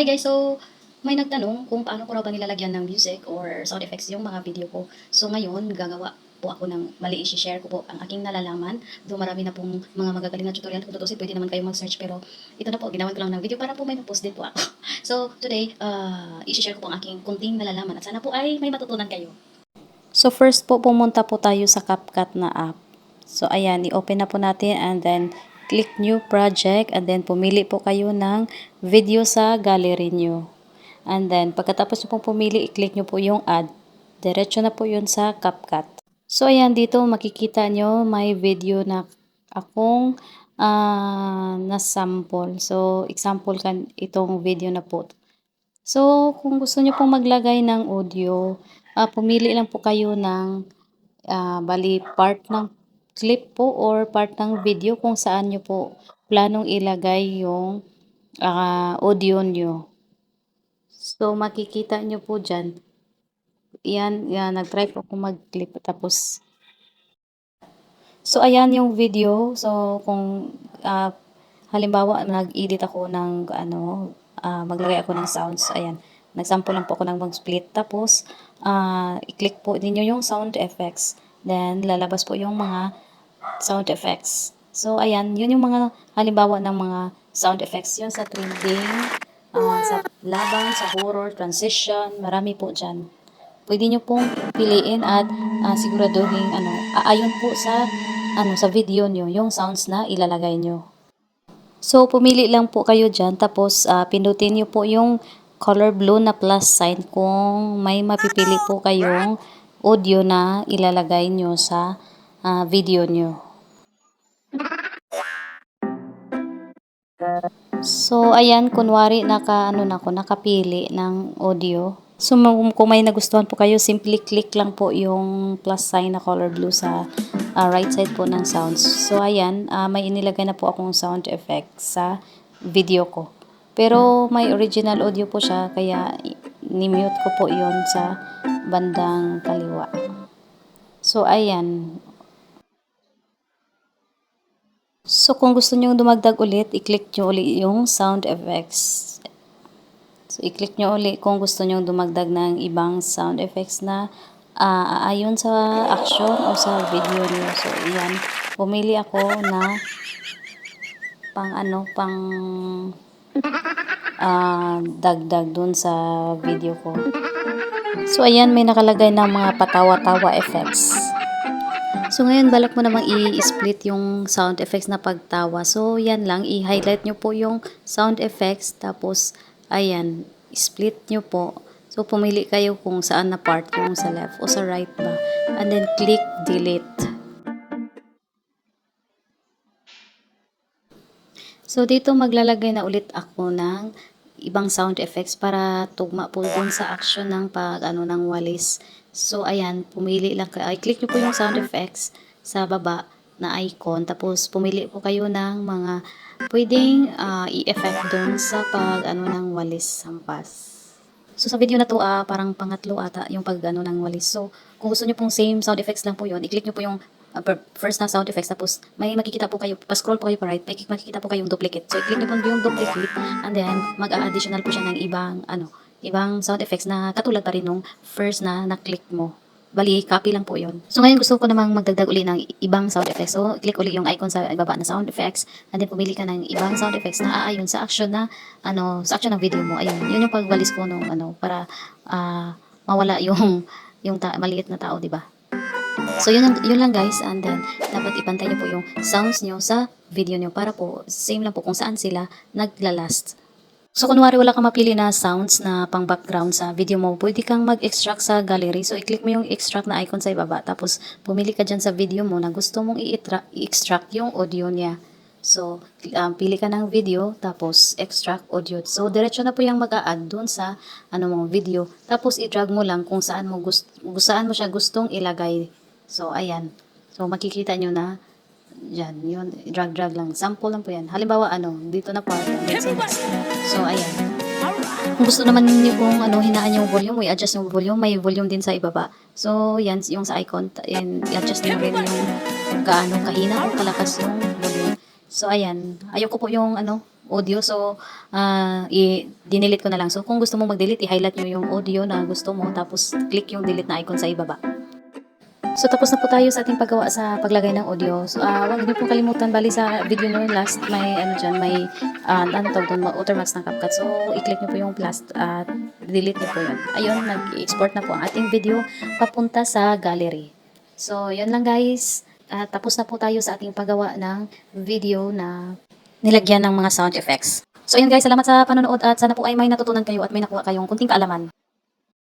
Hi guys, so may nagtanong kung paano ko raw ba nilalagyan ng music or sound effects yung mga video ko. So ngayon, gagawa po ako ng mali i-share ko po ang aking nalalaman. Do marami na pong mga magagaling na tutorial kung tutusin, pwede naman kayo mag-search pero ito na po, ginawan ko lang ng video para po may post din po ako. So today, uh, i-share ko po ang aking kunting nalalaman at sana po ay may matutunan kayo. So first po pumunta po tayo sa CapCut na app. So ayan, i-open na po natin and then click new project and then pumili po kayo ng video sa gallery nyo. And then pagkatapos nyo pong pumili, i-click nyo po yung add. Diretso na po yun sa CapCut. So ayan, dito makikita nyo may video na akong ah, na sample. So example kan itong video na po. So, kung gusto nyo pong maglagay ng audio, ah, pumili lang po kayo ng ah, bali part ng clip po or part ng video kung saan nyo po planong ilagay yung ah, audio nyo. So, makikita nyo po dyan. Yan, yan nag-try po ako mag-clip tapos So, ayan yung video. So, kung ah, halimbawa nag-edit ako ng ano, ah, maglagay ako ng sounds, ayan. Nagsample lang po ako ng mag-split. Tapos, ah, i-click po ninyo yung sound effects. Then, lalabas po yung mga sound effects. So, ayan, yun yung mga halimbawa ng mga sound effects. Yun sa trending, ah, sa laban, sa horror, transition, marami po dyan. Pwede nyo pong piliin at ah, siguraduhin ano, aayon po sa ano sa video nyo yung sounds na ilalagay nyo. So, pumili lang po kayo dyan. Tapos, ah, pindutin nyo po yung color blue na plus sign kung may mapipili po kayong audio na ilalagay nyo sa ah, video nyo. So, ayan, kunwari naka, ano na ako, nakapili ng audio. So, kung may nagustuhan po kayo, simply click lang po yung plus sign na color blue sa ah, right side po ng sounds. So, ayan, ah, may inilagay na po akong sound effect sa video ko. Pero may original audio po siya, kaya ni-mute ko po yon sa bandang kaliwa. So, ayan. So, kung gusto nyo dumagdag ulit, i-click nyo ulit yung sound effects. So, i-click nyo ulit kung gusto nyo dumagdag ng ibang sound effects na ah, aayon sa action o sa video nyo. So, iyan. Pumili ako na pang ano, pang ah, dagdag dun sa video ko. So, ayan, may nakalagay na mga patawa-tawa effects. So, ngayon, balak mo namang i-split yung sound effects na pagtawa. So, yan lang. I-highlight nyo po yung sound effects. Tapos, ayan, split nyo po. So, pumili kayo kung saan na part yung sa left o sa right ba. And then, click delete. So, dito maglalagay na ulit ako ng ibang sound effects para tugma po dun sa action ng pag ano ng walis. So ayan, pumili lang kayo. Ay, click nyo po yung sound effects sa baba na icon. Tapos pumili po kayo ng mga pwedeng ah, i-effect dun sa pag ano ng walis hampas. So sa video na to, ah, parang pangatlo ata yung pag ano ng walis. So kung gusto nyo pong same sound effects lang po yun, i-click nyo po yung per- first na sound effects. Tapos may makikita po kayo, pa-scroll po kayo pa right, makikita po kayong duplicate. So i-click nyo po yung duplicate and then mag-additional po siya ng ibang ano, ibang sound effects na katulad pa rin nung first na na-click mo. Bali, copy lang po yon. So, ngayon gusto ko namang magdagdag uli ng ibang sound effects. So, click uli yung icon sa ibaba na sound effects. And then, pumili ka ng ibang sound effects na aayon sa action na, ano, sa action ng video mo. Ayun, yun yung pagwalis ko nung, ano, para ah, mawala yung, yung maliit na tao, di ba? So, yun, lang- yun lang guys. And then, dapat ipantay nyo po yung sounds nyo sa video nyo para po, same lang po kung saan sila naglalast. So, kunwari wala kang mapili na sounds na pang background sa video mo, pwede kang mag-extract sa gallery. So, i-click mo yung extract na icon sa ibaba. Tapos, pumili ka dyan sa video mo na gusto mong i-extract yung audio niya. So, um, pili ka ng video, tapos extract audio. So, diretso na po yung mag-a-add dun sa ano mo, video. Tapos, i-drag mo lang kung saan mo, gust- kung saan mo siya gustong ilagay. So, ayan. So, makikita nyo na Yan, yun, drag-drag lang. Sample lang po yan. Halimbawa, ano, dito na part. So, ayan. Kung gusto naman niyo kung ano, hinaan yung volume, i-adjust yung volume, may volume din sa ibaba. So, yan, yung sa icon, yan, i-adjust niyo rin yung gaano kahina o kalakas yung volume. So, ayan. Ayoko po yung, ano, audio. So, ah i dinelete ko na lang. So, kung gusto mo mag-delete, i-highlight nyo yung audio na gusto mo, tapos click yung delete na icon sa ibaba. So, tapos na po tayo sa ating paggawa sa paglagay ng audio. So, ah wag niyo po kalimutan, bali sa video nyo last, may ano dyan, may, ah ano tawag doon, watermarks ng CapCut. So, i-click niyo po yung plus at delete niyo po yun. Ayun, nag-export na po ang ating video papunta sa gallery. So, yun lang guys. Ah, tapos na po tayo sa ating paggawa ng video na nilagyan ng mga sound effects. So, ayun guys, salamat sa panonood at sana po ay may natutunan kayo at may nakuha kayong kunting kaalaman.